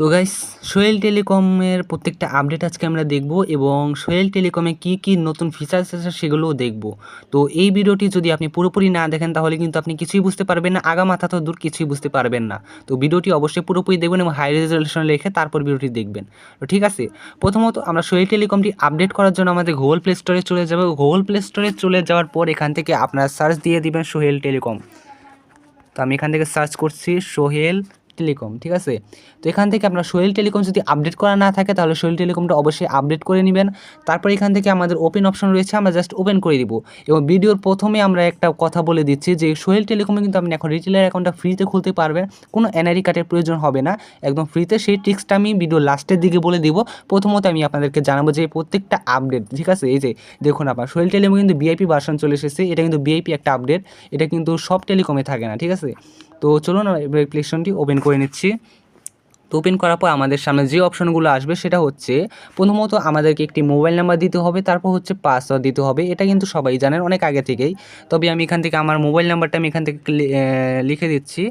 তো গাইস সোহেল টেলিকমের প্রত্যেকটা আপডেট আজকে আমরা দেখব এবং সোহেল টেলিকমে কি কি নতুন ফিচার্স আছে সেগুলোও দেখব। তো এই ভিডিওটি যদি আপনি পুরোপুরি না দেখেন, তাহলে কিন্তু আপনি কিছুই বুঝতে পারবেন না, আগা মাথা তো দূর কিছুই বুঝতে পারবেন না। তো ভিডিওটি অবশ্যই পুরোপুরি দেখবেন এবং হাই রেজলিউশন রেখে তারপর ভিডিওটি দেখবেন। তো ঠিক আছে, প্রথমত আমরা সোহেল টেলিকমটি আপডেট করার জন্য আমাদের গুগল প্লে স্টোরে চলে যাব। গুগল প্লে স্টোরে চলে যাওয়ার পর এখান থেকে আপনারা সার্চ দিয়ে দিবেন সোহেল টেলিকম তো আমি এখান থেকে সার্চ করছি সোহেল টেলিকম, ঠিক আছে? তো এখান থেকে আপনার সোহেল টেলিকম যদি আপডেট করা না থাকে, তাহলে সোহেল টেলিকমটা অবশ্যই আপডেট করে নেবেন। তারপর এখান থেকে আমাদের ওপেন অপশন রয়েছে, আমরা জাস্ট ওপেন করে দিব। এবং ভিডিওর প্রথমে আমরা একটা কথা বলে দিচ্ছি যে, সোহেল টেলিকমে কিন্তু আপনি এখন রিটেলার অ্যাকাউন্টটা ফ্রিতে খুলতে পারবেন, কোনো এনআইডি কার্ডের প্রয়োজন হবে না। একদম ফ্রিতে সেই ট্রিক্সটা আমি ভিডিও লাস্টের দিকে বলে দিব। প্রথমত আমি আপনাদেরকে জানাব যে প্রত্যেকটা আপডেট ঠিক আছে? এই যে, দেখুন আপনার সোহেল টেলিকমে কিন্তু বিআইপি ভার্সন চলে এসেছে। এটা কিন্তু বিআইপি একটা আপডেট এটা কিন্তু সব টেলিকমে থাকে না, ঠিক আছে? তো চলুন এবার অ্যাপ্লিকেশনটি ওপেন করে নিচ্ছি। তো ওপেন করার পর আমাদের সামনে যে অপশনগুলো আসবে সেটা হচ্ছে, প্রথমত আমাদেরকে একটি মোবাইল নাম্বার দিতে হবে, তারপর হচ্ছে পাসওয়ার্ড দিতে হবে। এটা কিন্তু সবাই জানেন, অনেক আগে থেকেই। তবে আমি এখান থেকে আমার মোবাইল নাম্বারটা আমি এখান থেকে লিখে দিচ্ছি।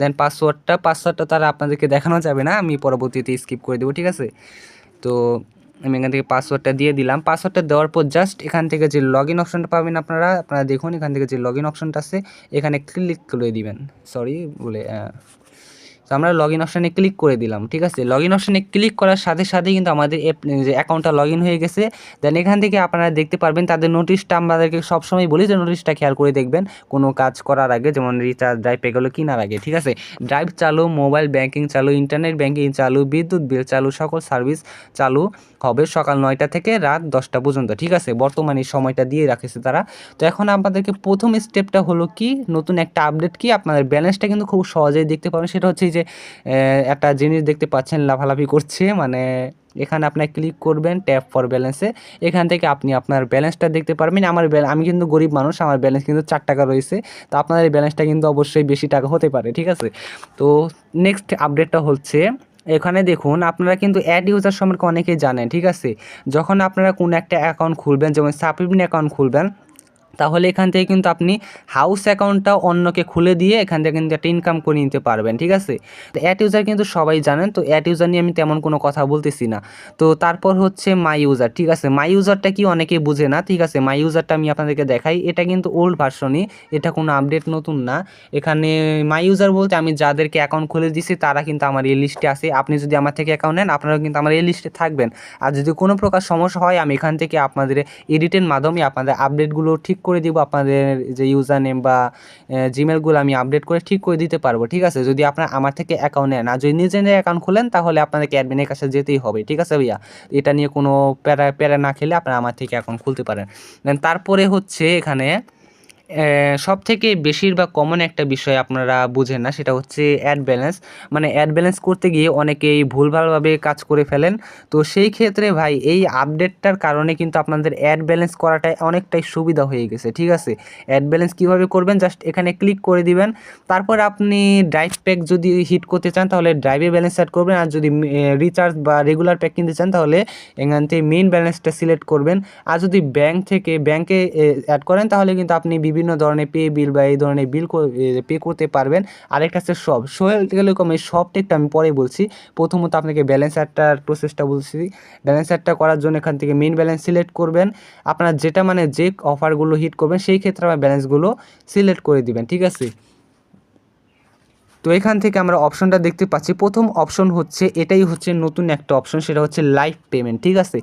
দেন পাসওয়ার্ডটা পাসওয়ার্ডটা তারা আপনাদেরকে দেখানো যাবে না, আমি পরবর্তীতে স্কিপ করে দেবো, ঠিক আছে? তো আমি এখান থেকে পাসওয়ার্ডটা দিয়ে দিলাম। পাসওয়ার্ডটা দেওয়ার পর জাস্ট এখান থেকে যে লগ ইন অপশনটা পাবেন আপনারা আপনারা দেখুন এখান থেকে যে লগ ইন অপশনটা আছে, এখানে ক্লিক করে দিবেন। সরি বলে তো আমরা লগ ইন অপশানে ক্লিক করে দিলাম, ঠিক আছে? লগ ইন অপশানে ক্লিক করার সাথে সাথে কিন্তু আমাদের অ্যাপ যে অ্যাকাউন্টটা লগ ইন হয়ে গেছে। দেন এখান থেকে আপনারা দেখতে পারবেন তাদের নোটিশটা আমাদেরকে সবসময় বলি যে নোটিশটা খেয়াল করে দেখবেন। কোনো কাজ করার আগে, যেমন রিচার্জ ড্রাইভ এগুলো কেনার আগে, ঠিক আছে? ড্রাইভ চালু মোবাইল ব্যাঙ্কিং চালু ইন্টারনেট ব্যাঙ্কিং চালু, বিদ্যুৎ বিল চালু, সকল সার্ভিস চালু। হবে সকাল নয়টা থেকে রাত দশটা পর্যন্ত, ঠিক আছে? বর্তমানে সময়টা দিয়ে রাখেছে তারা। তো এখন আপনাদেরকে প্রথম স্টেপটা হলো কি, নতুন একটা আপডেট কি, আপনাদের ব্যালেন্সটা কিন্তু খুব সহজেই দেখতে পাবেন। সেটা হচ্ছে যে একটা জিনিস দেখতে পাচ্ছেন, লাফালাফি করছে মানে এখানে আপনার ক্লিক করবেন ট্যাপ ফর ব্যালেন্সে এখান থেকে আপনি আপনার ব্যালেন্সটা দেখতে পারবেন। আমার আমি কিন্তু গরিব মানুষ, আমার ব্যালেন্স কিন্তু চার টাকা রয়েছে। তো আপনাদের ব্যালেন্সটা কিন্তু অবশ্যই বেশি টাকা হতে পারে, ঠিক আছে? তো নেক্সট আপডেটটা হচ্ছে এখানে দেখুন, আপনারা কিন্তু অ্যাড ইউজার সম্পর্কে অনেকেই জানেন, ঠিক আছে? যখন আপনারা কোনো একটা অ্যাকাউন্ট খুলবেন, যেমন সাপিবিন অ্যাকাউন্ট খুলবেন তাহলে এখান থেকে কিন্তু আপনি হাউস অ্যাকাউন্টটা অন্যকে খুলে দিয়ে এখান থেকে কিন্তু একটা ইনকাম করে নিতে পারবেন, ঠিক আছে? তো অ্যাড ইউজার কিন্তু সবাই জানেন, তো অ্যাড ইউজার নিয়ে আমি তেমন কোনো কথা বলতেছি না। তো তারপর হচ্ছে মাই ইউজার ঠিক আছে? মাই ইউজারটা কি অনেকে বুঝে না, ঠিক আছে? মাই ইউজারটা আমি আপনাদেরকে দেখাই। এটা কিন্তু ওল্ড ভার্সনই এটা কোনো আপডেট নতুন না। এখানে মাই ইউজার বলতে আমি যাদেরকে অ্যাকাউন্ট খুলে দিছি তারা কিন্তু আমার এই লিস্টে আছে। আপনি যদি আমার থেকে অ্যাকাউন্ট নেন আপনারা কিন্তু আমার এই লিস্টে থাকবেন। আর যদি কোনো প্রকার সমস্যা হয়, আমি এখান থেকে আপনাদের এডিটের মাধ্যমে আপনাদের আপডেটগুলো ঠিক করে দিব, আপনাদের যে ইউজার নেম বা জিমেলগুলো আমি আপডেট করে ঠিক করে দিতে পারব, ঠিক আছে? যদি আপনার আমার থেকে অ্যাকাউন্ট নেন, আর যদি নিজে নিজে অ্যাকাউন্ট খোলেন, তাহলে আপনাদেরকে অ্যাডমিনের কাছে যেতেই হবে, ঠিক আছে ভাইয়া? এটা নিয়ে কোনো প্যারা প্যারা না খেলে আপনারা আমার থেকে অ্যাকাউন্ট খুলতে পারেন। দেন তারপরে হচ্ছে এখানে সব থেকে বেশিরভাগ কমন একটা বিষয় আপনারা বুঝেন না, সেটা হচ্ছে অ্যাড ব্যালেন্স মানে অ্যাড ব্যালেন্স করতে গিয়ে অনেকেই ভুলভালভাবে কাজ করে ফেলেন। তো সেই ক্ষেত্রে ভাই, এই আপডেটটার কারণে কিন্তু আপনাদের অ্যাড ব্যালেন্স করাটাই অনেকটাই সুবিধা হয়ে গেছে, ঠিক আছে? অ্যাড ব্যালেন্স কীভাবে করবেন? জাস্ট এখানে ক্লিক করে দিবেন। তারপর আপনি ড্রাইভ প্যাক যদি হিট করতে চান, তাহলে ড্রাইভে ব্যালেন্স অ্যাড করবেন। আর যদি রিচার্জ বা রেগুলার প্যাক কিনতে চান, তাহলে এখান থেকে মেইন ব্যালেন্সটা সিলেক্ট করবেন। আর যদি ব্যাংক থেকে ব্যাংকে অ্যাড করেন, তাহলে কিন্তু আপনি বিভিন্ন ধরনের পে বিল বা এই ধরনের বিল পে করতে পারবেন। আরেকটা হচ্ছে সব। সোহেল টেলিকম এই সব একটু আমি পরে বলছি। প্রথমত আপনাকে ব্যালেন্স অ্যাডটার প্রসেসটা বলছি। ব্যালেন্স অ্যাডটা করার জন্য এখান থেকে মেন ব্যালেন্স সিলেক্ট করবেন। আপনার যেটা মানে যে অফারগুলো হিট করবেন, সেই ক্ষেত্রে আমার ব্যালেন্সগুলো সিলেক্ট করে দিবেন। ঠিক আছে? তো এখান থেকে আমরা অপশনটা দেখতে পাচ্ছি। প্রথম অপশন হচ্ছে, এটাই হচ্ছে নতুন একটা অপশন সেটা হচ্ছে লাইভ পেমেন্ট ঠিক আছে?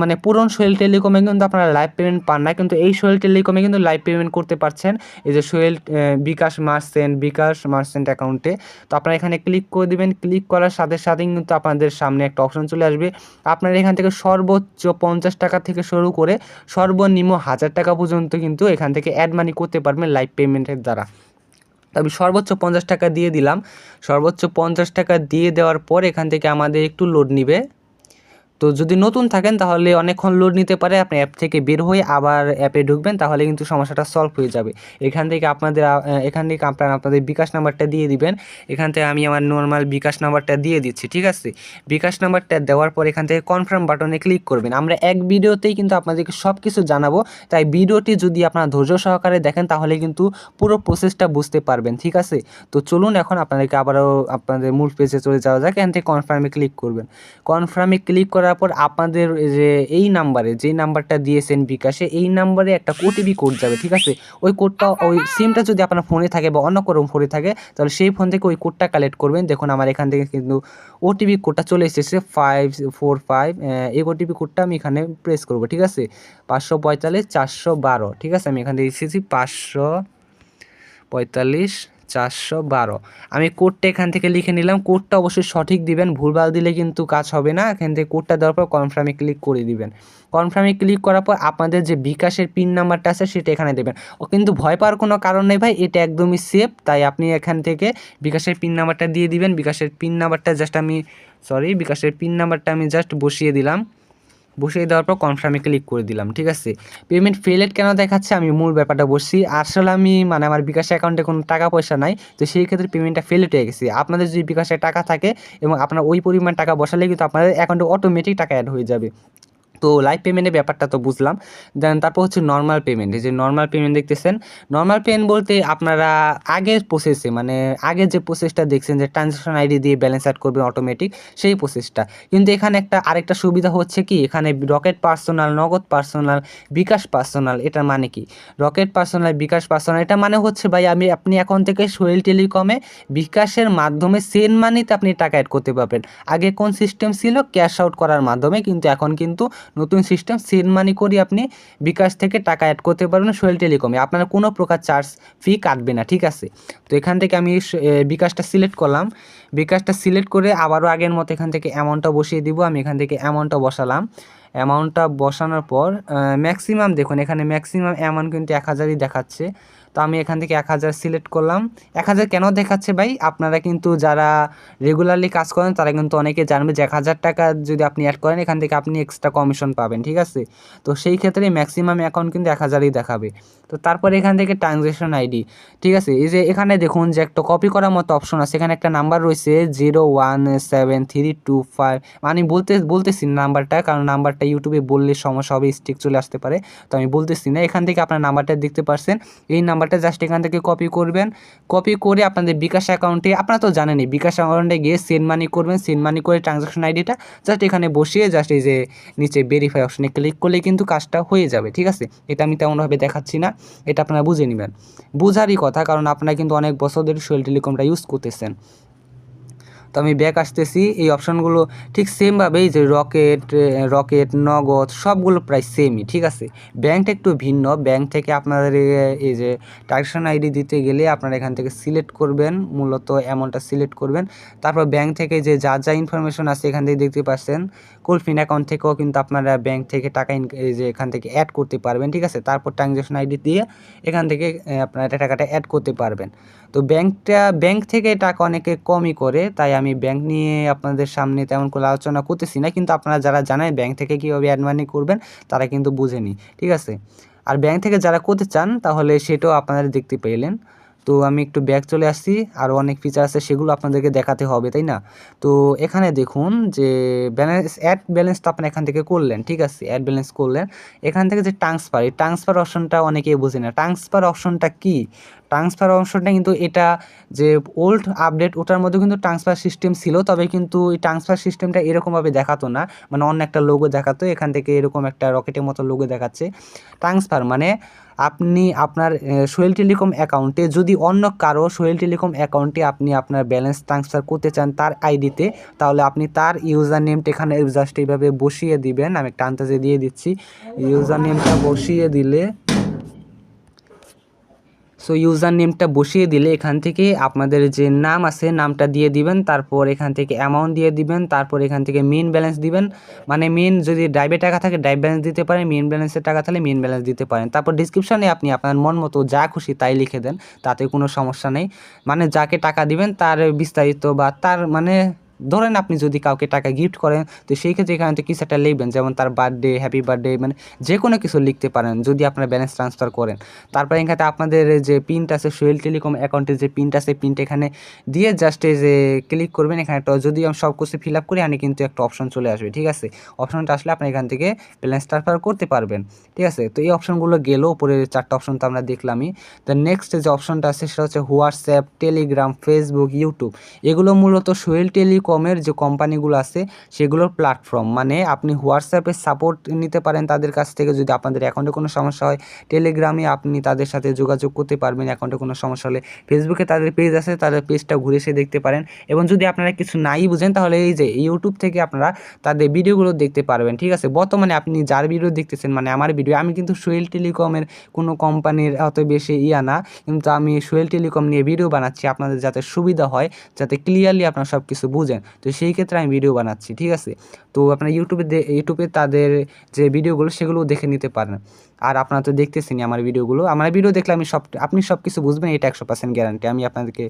মানে পুরন সোহেল টেলিকমে কিন্তু আপনারা লাইভ পেমেন্ট পান না, কিন্তু এই সোহেল টেলিকমে কিন্তু লাইভ পেমেন্ট করতে পারছেন। এই যে সোহেল বিকাশ মার্চেন্ট বিকাশ মার্চেন্ট অ্যাকাউন্টে। তো আপনারা এখানে ক্লিক করে দেবেন। ক্লিক করার সাথে সাথেই কিন্তু আপনাদের সামনে একটা অপশন চলে আসবে। আপনারা এখান থেকে সর্বোচ্চ পঞ্চাশ টাকা থেকে শুরু করে সর্বনিম্ন হাজার টাকা পর্যন্ত কিন্তু এখান থেকে অ্যাড মানি করতে পারবেন লাইভ পেমেন্টের দ্বারা। আমি সর্বোচ্চ পঞ্চাশ টাকা দিয়ে দিলাম। সর্বোচ্চ পঞ্চাশ টাকা দিয়ে দেওয়ার পর এখান থেকে আমাদের একটু লোড নিবে। তো যদি নতুন থাকেন তাহলে অনেকক্ষণ লোড নিতে পারে, আপনি অ্যাপ থেকে বের হয়ে আবার অ্যাপে ঢুকবেন, তাহলে কিন্তু সমস্যাটা সলভ হয়ে যাবে। এখান থেকে আপনাদের এখান থেকে আপনারা আপনাদের বিকাশ নাম্বারটা দিয়ে দিবেন। এখান থেকে আমি আমার নর্মাল বিকাশ নাম্বারটা দিয়ে দিচ্ছি, ঠিক আছে? বিকাশ নাম্বারটা দেওয়ার পর এখান থেকে কনফার্ম বাটনে ক্লিক করবেন। আমরা এক ভিডিওতেই কিন্তু আপনাদেরকে সব কিছু জানাব। তাই ভিডিওটি যদি আপনারা ধৈর্য সহকারে দেখেন, তাহলে কিন্তু পুরো প্রসেসটা বুঝতে পারবেন, ঠিক আছে? তো চলুন এখন আপনাদেরকে আবারও আপনাদের মূল পেজে চলে যাওয়া যাক। এখান থেকে কনফার্মে ক্লিক করবেন। কনফার্মে ক্লিক করার পর আপনাদের যে, এই নাম্বারে, যেই নাম্বারটা দিয়েছেন বিকাশে, এই নাম্বারে একটা ওটিপি কোড যাবে, ঠিক আছে? ওই কোডটা ওই সিমটা যদি আপনার ফোনে থাকে বা অন্য কোনো ফোনে থাকে, তাহলে সেই ফোন থেকে ওই কোডটা কালেক্ট করবেন। দেখুন, আমার এখান থেকে কিন্তু ওটিপি কোডটা চলে এসেছে ফাইভ ফোর ফাইভ এই ওটিপি কোডটা আমি এখানে প্রেস করব, ঠিক আছে? পাঁচশো পঁয়তাল্লিশ, চারশো বারো, ঠিক আছে? আমি এখান থেকে এসেছি পাঁচশো পঁয়তাল্লিশ চারশো বারো। আমি কোডটা এখান থেকে লিখে নিলাম। কোডটা অবশ্যই সঠিক দিবেন। ভুলভাল দিলে কিন্তু কাজ হবে না। এখান থেকে কোডটা দেওয়ার পর কনফার্মে ক্লিক করে দিবেন। কনফার্মে ক্লিক করার পর আপনাদের যে বিকাশের পিন নাম্বারটা আছে, সেটা এখানে দেবেন। ও কিন্তু ভয় পাওয়ার কোনো কারণ নেই ভাই। এটা একদমই সেফ তাই আপনি এখান থেকে বিকাশের পিন নাম্বারটা দিয়ে দিবেন। বিকাশের পিন নাম্বারটা জাস্ট আমি সরি বিকাশের পিন নাম্বারটা আমি জাস্ট বসিয়ে দিলাম। বসিয়ে দেওয়ার পর কনফার্মে ক্লিক করে দিলাম, ঠিক আছে? পেমেন্ট ফেলেট কেন দেখাচ্ছে? আমি মূল ব্যাপারটা বসছি আসলে আমি মানে আমার বিকাশ অ্যাকাউন্টে কোনো টাকা পয়সা নাই, তো সেই ক্ষেত্রে পেমেন্টটা ফেলেট হয়ে গেছে। আপনাদের যদি বিকাশে টাকা থাকে এবং আপনার ওই পরিমাণ টাকা বসালে কিন্তু আপনাদের অ্যাকাউন্টে অটোমেটিক টাকা অ্যাড হয়ে যাবে। তো লাইভ পেমেন্টের ব্যাপারটা তো বুঝলাম। দেন তারপর হচ্ছে নর্মাল পেমেন্ট এই যে নর্মাল পেমেন্ট দেখতেছেন। নর্মাল পেমেন্ট বলতে আপনারা আগের প্রসেসে মানে আগের যে প্রসেসটা দেখছেন যে ট্রানজ্যাকশন আইডি দিয়ে ব্যালেন্স অ্যাড করবেন অটোমেটিক সেই প্রসেসটা কিন্তু এখানে একটা, আরেকটা সুবিধা হচ্ছে কি? এখানে Rocket personal Nagad personal bKash personal এটা মানে কি? রকেট পার্সোনাল বিকাশ পার্সোনাল এটা মানে হচ্ছে ভাই আমি, আপনি এখন থেকে সোহেল টেলিকমে বিকাশের মাধ্যমে সেন মানিতে আপনি টাকা অ্যাড করতে পারবেন। আগে কোন সিস্টেম ছিল? ক্যাশ আউট করার মাধ্যমে, কিন্তু এখন কিন্তু নতুন সিস্টেম সেন মানি করে আপনি, বিকাশ থেকে টাকা অ্যাড করতে পারবেন, সোহেল টেলিকমে আপনার কোনো প্রকার চার্জ ফি কাটবে না, ঠিক আছে? তো এখান থেকে আমি বিকাশটা সিলেক্ট করলাম। বিকাশটা সিলেক্ট করে আবারও আগের মতো এখান থেকে অ্যামাউন্টটা বসিয়ে দিব। আমি এখান থেকে অ্যামাউন্টটা বসালাম। অ্যামাউন্টটা বসানোর পর ম্যাক্সিমাম দেখুন, এখানে ম্যাক্সিমাম অ্যামাউন্ট কিন্তু এক হাজারই দেখাচ্ছে। তো আমি এখান থেকে এক হাজার সিলেক্ট করলাম। এক হাজার কেন দেখাচ্ছে ভাই? আপনারা কিন্তু যারা রেগুলারলি কাজ করেন, তারা কিন্তু অনেকে জানবে যে এক হাজার টাকা যদি আপনি অ্যাড করেন, এখান থেকে আপনি এক্সট্রা কমিশন পাবেন, ঠিক আছে? তো সেই ক্ষেত্রে ম্যাক্সিমাম অ্যাকাউন্ট কিন্তু এক হাজারই দেখাবে। তো তারপরে এখান থেকে ট্রানজ্যাকশন আইডি ঠিক আছে? এই যে এখানে দেখুন যে একটা কপি করার মতো অপশন আছে। এখানে একটা নাম্বার রয়েছে zero one seven three two five মানে বলতে, বলতেছি নাম্বারটা, কারণ নাম্বারটা ইউটিউবে বললে সমস্যা হবে স্টিক চলে আসতে পারে। তো আমি বলতেছি না, এখান থেকে আপনার নাম্বারটা দেখতে পারছেন। এই নাম্বারটা জাস্ট এখান থেকে কপি করবেন। কপি করে আপনাদের বিকাশ অ্যাকাউন্টে আপনারা তো জানেনই, বিকাশ অ্যাকাউন্টে গিয়ে সেন্ড মানি করবেন। সেন্ড মানি করে ট্রানজাকশন আইডিটা জাস্ট এখানে বসিয়ে জাস্ট এই যে নিচে ভেরিফাই অপশনে ক্লিক করলে কিন্তু কাজটা হয়ে যাবে, ঠিক আছে? এটা আমি তেমনভাবে দেখাচ্ছি না, এটা আপনারা বুঝে নেবেন। বুঝারই কথা, কারণ আপনারা কিন্তু অনেক বছর ধরে সোয়েল টেলিকমটা ইউজ করতেছেন। তো আমি ব্যাক আসতেছি, এই অপশানগুলো ঠিক সেমভাবেই যে রকেট রকেট নগদ, সবগুলো প্রায় সেমই ঠিক আছে? ব্যাঙ্কটা একটু ভিন্ন ব্যাঙ্ক থেকে আপনাদের এই যে ট্রাকশন আইডি দিতে গেলে আপনারা এখান থেকে সিলেক্ট করবেন, মূলত অ্যামাউন্টটা সিলেক্ট করবেন। তারপর ব্যাংক থেকে যে যা যা ইনফরমেশন আছে এখান থেকে দেখতে পাচ্ছেন কোলফিন অ্যাকাউন্ট থেকেও কিন্তু আপনারা ব্যাংক থেকে টাকা যে এখান থেকে অ্যাড করতে পারবেন, ঠিক আছে? তারপর ট্রানজাকশন আইডি দিয়ে এখান থেকে আপনারা টাকাটা অ্যাড করতে পারবেন। তো ব্যাংকটা ব্যাংক থেকে টাকা অনেকে কমই করে, তাই আমি ব্যাংক নিয়ে আপনাদের সামনে তেমন করে আলোচনা করতেছি না, কিন্তু আপনারা যারা জানেন ব্যাংক থেকে কীভাবে অ্যাড মানি করবেন, তারা কিন্তু বুঝেনি, ঠিক আছে? আর ব্যাংক থেকে যারা করতে চান, তাহলে সেটাও আপনারা দেখতে পেলেন। তো আমি একটু ব্যাক চলে আসছি আরও অনেক ফিচার আছে, সেগুলো আপনাদেরকে দেখাতে হবে, তাই না? তো এখানে দেখুন যে ব্যালেন্স অ্যাড ব্যালেন্স তো আপনি এখান থেকে করলেন, ঠিক আছে? অ্যাড ব্যালেন্স করলেন। এখান থেকে যে ট্রান্সফার এই ট্রান্সফার অপশনটা অনেকেই বোঝে না। ট্রান্সফার অপশনটা কি? ট্রান্সফার অপশনটা কিন্তু এটা যে ওল্ড আপডেট ওটার মধ্যে কিন্তু ট্রান্সফার সিস্টেম ছিল, তবে কিন্তু এই ট্রান্সফার সিস্টেমটা এরকমভাবে দেখাতো না। মানে অন্য একটা লোগো দেখাতো, এখান থেকে এরকম একটা রকেটের মতো লোগো দেখাচ্ছে। ট্রান্সফার মানে আপনি আপনার সোহেল টেলিকম অ্যাকাউন্টে যদি অন্য কারও সোহেল টেলিকম অ্যাকাউন্টে আপনি আপনার ব্যালেন্স ট্রান্সফার করতে চান তার আইডিতে, তাহলে আপনি তার ইউজার নেমটা এখানে জাস্ট এইভাবে বসিয়ে দিবেন। আমি একটা আন্দাজে দিয়ে দিচ্ছি। ইউজার নেমটা বসিয়ে দিলে সো ইউজার নেমটা বসিয়ে দিলে এখান থেকে আপনাদের যে নাম আছে, নামটা দিয়ে দিবেন, তারপর এখান থেকে অ্যামাউন্ট দিয়ে দিবেন, তারপর এখান থেকে মেন ব্যালেন্স দিবেন। মানে মেন যদি ড্রাইভে টাকা থাকে ড্রাইভ ব্যালেন্স দিতে পারেন মেন ব্যালেন্সের টাকা থাকলে মেন ব্যালেন্স দিতে পারেন। তারপর ডিসক্রিপশনে আপনি আপনার মন মতো যা খুশি তাই লিখে দেন, তাতে কোনো সমস্যা নেই। মানে যাকে টাকা দিবেন, তার বিস্তারিত বা তার মানে ধরেন আপনি যদি কাউকে টাকা গিফট করেন, তো সেই ক্ষেত্রে এখানে তো কিছু একটা লিখবেন যেমন তার বার্থডে হ্যাপি বার্থডে মানে যে কোনো কিছু লিখতে পারেন, যদি আপনারা ব্যালেন্স ট্রান্সফার করেন। তারপরে এখানে আপনাদের যে পিনটা আছে সোয়েল টেলিকম অ্যাকাউন্টের যে পিনটা আছে পিনটা এখানে দিয়ে জাস্ট যে ক্লিক করবেন এখানে একটা, যদি আমি সব কিছু ফিল আপ করি, এখানে কিন্তু একটা অপশন চলে আসবে, ঠিক আছে? অপশনটা আসলে আপনি এখান থেকে ব্যালেন্স ট্রান্সফার করতে পারবেন, ঠিক আছে? তো এই অপশনগুলো গেলো উপরে চারটা অপশন তো আমরা দেখলামই। তো নেক্সট যে অপশনটা আছে, সেটা হচ্ছে হোয়াটসঅ্যাপ টেলিগ্রাম ফেসবুক ইউটিউব এগুলো মূলত সোয়েল টেলিকমের যে কোম্পানিগুলো আছে, সেগুলোর প্ল্যাটফর্ম মানে আপনি হোয়াটসঅ্যাপে সাপোর্ট নিতে পারেন তাদের কাছ থেকে যদি আপনাদের অ্যাকাউন্টে কোনো সমস্যা হয়। টেলিগ্রামে আপনি তাদের সাথে যোগাযোগ করতে পারবেন অ্যাকাউন্টে কোনো সমস্যা হলে। ফেসবুকে তাদের পেজ আছে তাদের পেজটা ঘুরে এসে দেখতে পারেন। এবং যদি আপনারা কিছু নাই বুঝেন, তাহলে এই যে ইউটিউব থেকে আপনারা তাদের ভিডিওগুলো দেখতে পারবেন। ঠিক আছে? বর্তমানে আপনি যার ভিডিও দেখতেছেন মানে আমার ভিডিও আমি কিন্তু সোয়েল টেলিকমের কোনো কোম্পানির অত বেশি ইয়া না। কিন্তু আমি সোয়েল টেলিকম নিয়ে ভিডিও বানাচ্ছি আপনাদের যাতে সুবিধা হয়, যাতে ক্লিয়ারলি আপনারা সব কিছু বুঝেন। তো সেই ক্ষেত্রে আমি ভিডিও বানাচ্ছি, ঠিক আছে? তো আপনারা ইউটিউবে ইউটিউবে তাদের যে ভিডিওগুলো সেগুলো দেখে নিতে পারেন। আর আপনারা তো দেখতেছেনই আমার ভিডিওগুলো আমার ভিডিও দেখলে আমি সব, আপনি সব কিছু বুঝবেন, এটা একশো পার্সেন্ট গ্যারান্টি আমি আপনাদেরকে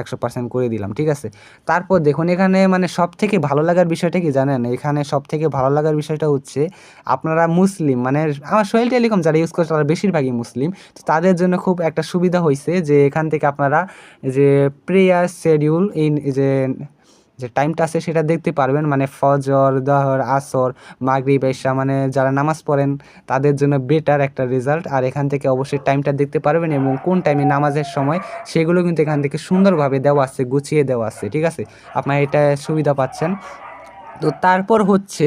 একশো পার্সেন্ট করে দিলাম, ঠিক আছে? তারপর দেখুন, এখানে মানে সব থেকে ভালো লাগার বিষয়টা কি জানেন? এখানে সব থেকে ভালো লাগার বিষয়টা হচ্ছে, আপনারা মুসলিম মানে আমার সোহেল টেলিকম যারা ইউজ করছে তারা বেশিরভাগই মুসলিম। তো তাদের জন্য খুব একটা সুবিধা হয়েছে যে, এখান থেকে আপনারা যে প্রেয়ার শেডিউল এই যে যে টাইমটা আছে সেটা দেখতে পারবেন মানে ফজর, দহর, আসর, মাগরিব, এশা মানে যারা নামাজ পড়েন, তাদের জন্য বেটার একটা রেজাল্ট আর এখান থেকে অবশ্যই টাইমটা দেখতে পারবেন এবং কোন টাইমে নামাজের সময়, সেগুলো কিন্তু এখান থেকে সুন্দরভাবে দেওয়া আছে, গুছিয়ে দেওয়া আছে, ঠিক আছে? আপনারা এটা সুবিধা পাচ্ছেন। তো তারপর হচ্ছে,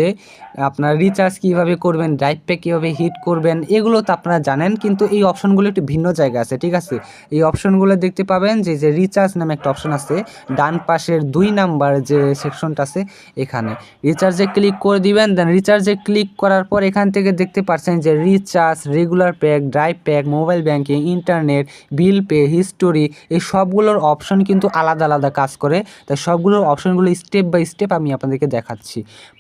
আপনার রিচার্জ কীভাবে করবেন ড্রাইভ প্যাক কীভাবে হিট করবেন, এগুলো তো আপনারা জানেন, কিন্তু এই অপশনগুলো একটু ভিন্ন জায়গা আছে, ঠিক আছে? এই অপশনগুলো দেখতে পাবেন যে যে রিচার্জ নামে একটা অপশন আছে, ডান পাশের দুই নাম্বার যে সেকশনটা আছে, এখানে। রিচার্জে ক্লিক করে দিবেন দেন রিচার্জে ক্লিক করার পর এখান থেকে দেখতে পাচ্ছেন যে recharge regular pack drive pack mobile banking internet bill pay history এই সবগুলোর অপশন কিন্তু আলাদা আলাদা কাজ করে। তাই সবগুলোর অপশনগুলো স্টেপ বাই স্টেপ আমি আপনাদেরকে দেখাচ্ছি।